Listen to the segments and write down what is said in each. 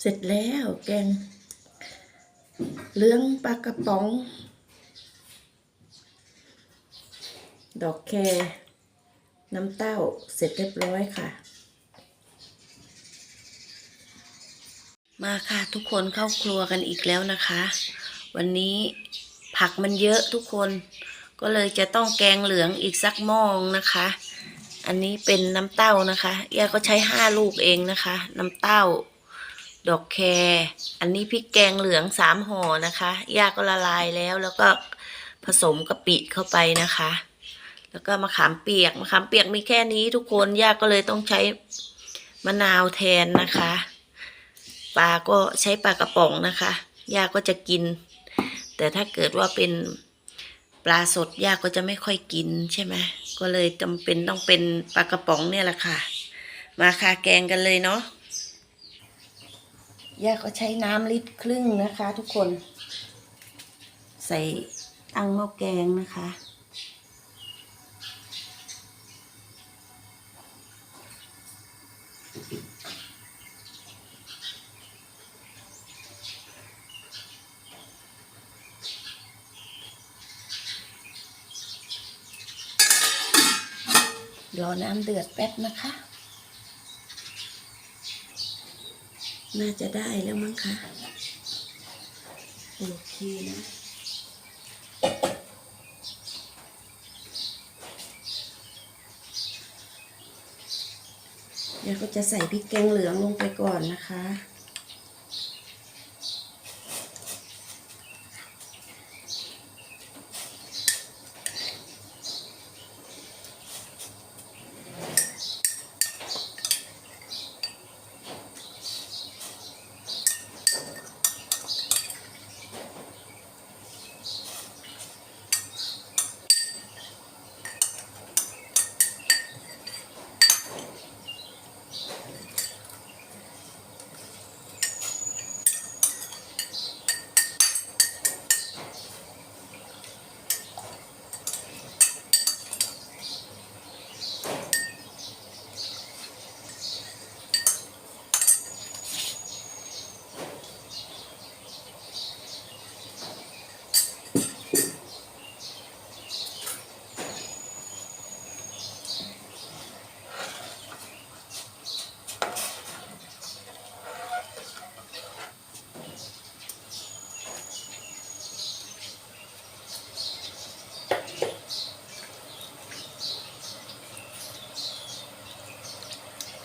เสร็จแล้วแกงเลื้องปลากระป๋อง ดอกแครน้ำเต้าเสร็จเรียบร้อยค่ะ มาค่ะทุกคนเข้าครัวกันอีกแล้วนะคะ วันนี้ผักมันเยอะทุกคนก็เลยจะต้องแกงเหลืองอีกสักหม้องนะคะ อันนี้เป็นน้ำเต้านะคะย่าก็ใช้ห้าลูกเองนะคะ น้ำเต้า ดอกแครอันนี้พริกแกงเหลืองสามห่อนะคะย่าก็ละลายแล้วแล้วก็ผสมกะปิเข้าไปนะคะ แล้วก็มะขามเปียกมะขามเปียกมีแค่นี้ทุกคนย่าก็เลยต้องใช้มะนาวแทนนะคะปลาก็ใช้ปลากระป๋องนะคะย่าก็จะกิน แต่ถ้าเกิดว่าเป็นปลาสดย่าก็จะไม่ค่อยกินใช่ไหมก็เลยจำเป็นต้องเป็นปลากระป๋องเนี่ยแหละค่ะ มาค่ะแกงกันเลยเนาะ ย่าก็ใช้น้ำลิตรครึ่งนะคะ ทุกคน ใส่ตั้งหม้อแกงนะคะ รอน้ำเดือดแป๊บนะคะ น่าจะได้แล้วมั้งคะโอเคนะ เดี๋ยวก็จะใส่พริกแกงเหลืองลงไปก่อนนะคะ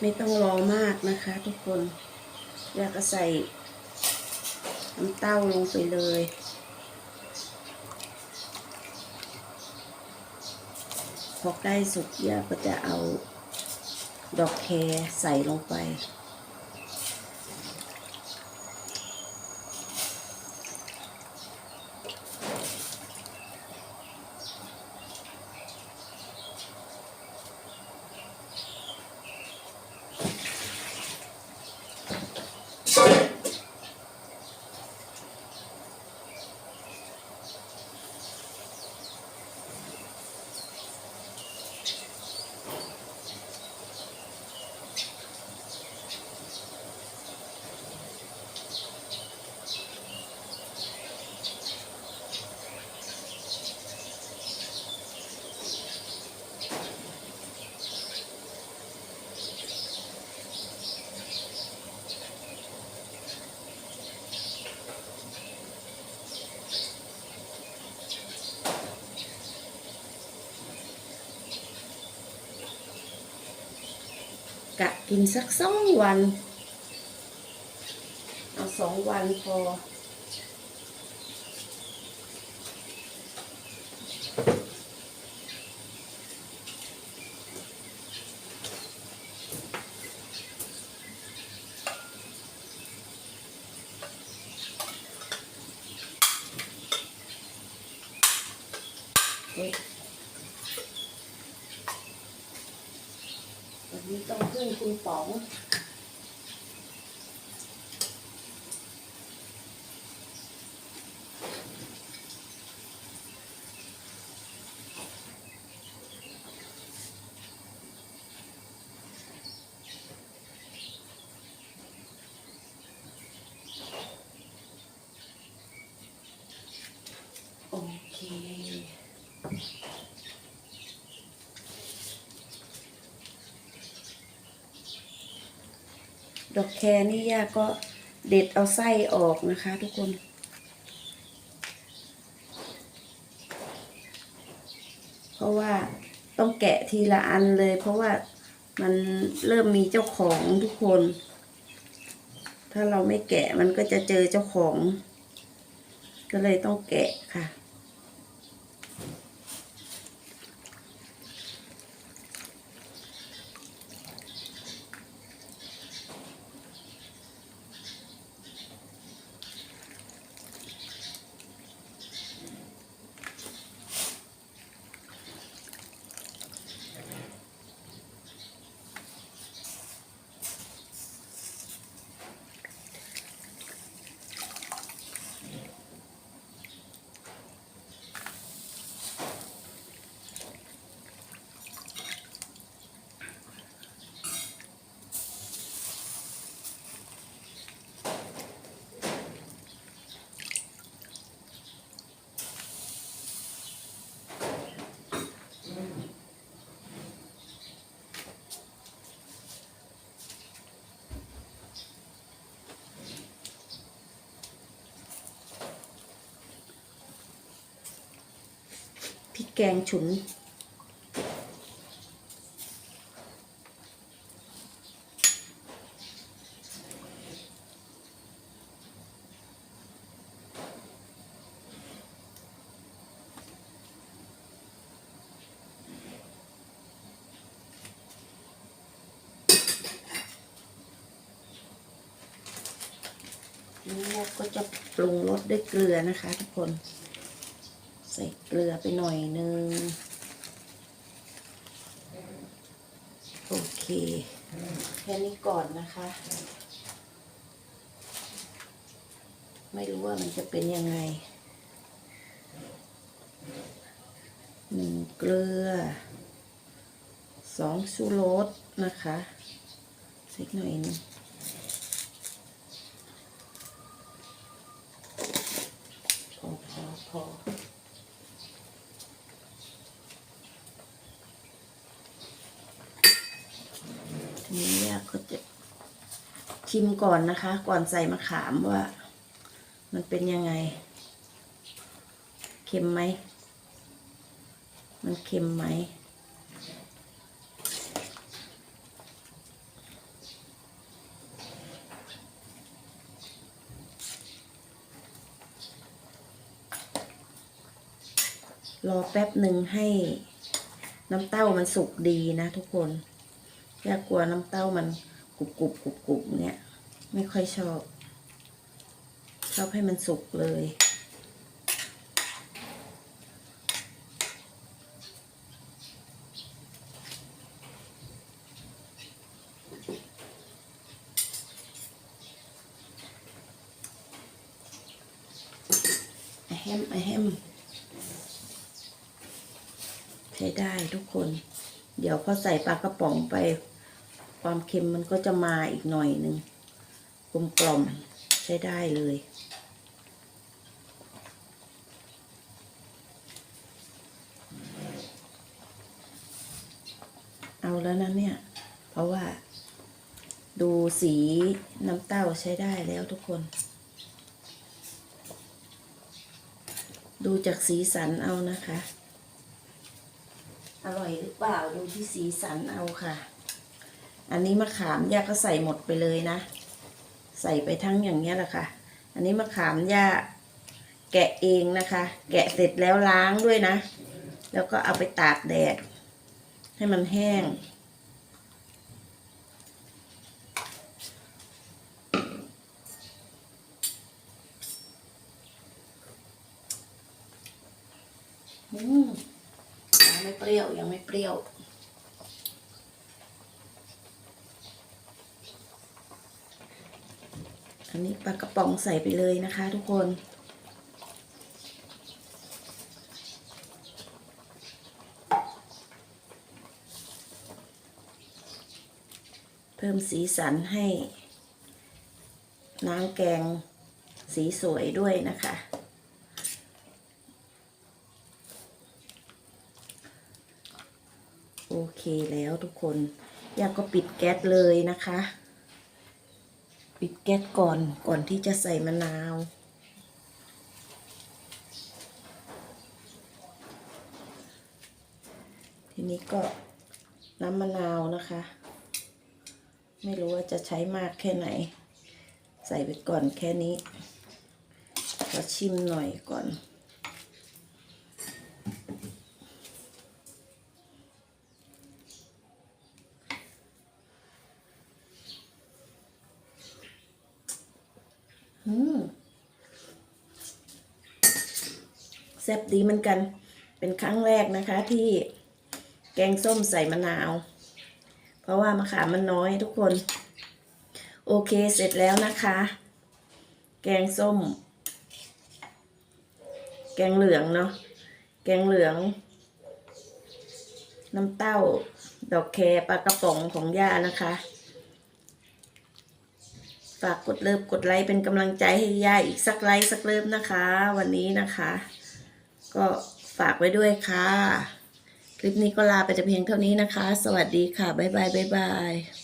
ไม่ต้องรอมากนะคะทุกคนอยากก็ใส่น้ำเต้าลงไปเลย พอใกล้สุกยาก็จะเอาดอกแครใส่ลงไป กะกินสักสองวัน เอาสองวันพอ เอ๊ะ วันนี้ต้องพึ่งคุณป๋อง ดอกแครนี่ย่าก็เด็ดเอาไส้ออกนะคะทุกคน เพราะว่าต้องแกะทีละอันเลย เพราะว่ามันเริ่มมีเจ้าของทุกคน ถ้าเราไม่แกะมันก็จะเจอเจ้าของ ก็เลยต้องแกะค่ะ แกงฉุนนี่เราก็จะปรุงรสด้วยเกลือนะคะทุกคน ส่เกลือไปหน่อยนึง โอเค แค่นี้ก่อนนะคะ ไม่รู้ว่ามันจะเป็นยังไง หนึ่งเกลือ สองชูรสนะคะสักหน่อยหนึง พอพอพอทีนี้ย่าก็จะ ชิมก่อนนะคะ ก่อนใส่มะขามว่า มันเป็นยังไง เค็มไหม มันเค็มไหม รอแป๊บหนึ่งให้น้ำเต้ามันสุกดีนะทุกคนอย่ากลัวน้ำเต้ามัน กรุบกรุบกรุบกรุบเนี่ย ไม่ค่อยชอบ ชอบให้มันสุกเลย แฮมแฮมใช้ได้ทุกคน เดี๋ยวพอใส่ปลากระป๋องไป ความเค็มมันก็จะมาอีกหน่อยหนึ่งกลมกล่อมใช้ได้เลย เอาแล้วนะเนี่ย เพราะว่า ดูสีน้ำเต้าใช้ได้แล้วทุกคน ดูจากสีสันเอานะคะ อร่อยหรือเปล่าดูที่สีสันเอาค่ะ อันนี้มะขามย่าก็ใส่หมดไปเลยนะ ใส่ไปทั้งอย่างเงี้ยแหละค่ะ อันนี้มะขามย่าแกะเองนะคะ แกะเสร็จแล้วล้างด้วยนะ แล้วก็เอาไปตากแดด ให้มันแห้ง อืมยังไม่เปรี้ยวยังไม่เปรี้ยว นนี้ปลากระป๋องใส่ไปเลยนะคะ ทุกคน เพิ่มสีสันให้ น้ำแกงสีสวยด้วยนะคะ โอเคแล้วทุกคนยาก็ปิดแก๊สเลยนะคะ ปิดแก๊สก่อนก่อนที่จะใส่มะนาวทีนี้ก็น้ำมะนาวนะคะ ไม่รู้ว่าจะใช้มากแค่ไหน ใส่ไปก่อนแค่นี้ ขอชิมหน่อยก่อน แซ่บดีเหมือนกัน เป็นครั้งแรกนะคะ ที่แกงส้มใส่มะนาว เพราะว่ามะขามมันน้อยทุกคน โอเคเสร็จแล้วนะคะ แกงส้ม แกงเหลืองเนาะ แกงเหลือง น้ำเต้า ดอกแคปลากระป๋องของย่านะคะ ฝากกดเลิฟกดไลค์เป็นกำลังใจให้ย่าอีกสักไลค์สักเลิฟนะคะ วันนี้นะคะ ก็ฝากไว้ด้วยค่ะ คลิปนี้ก็ลาไปแต่เพียงเท่านี้นะคะ สวัสดีค่ะ บ๊ายบายบ๊ายบาย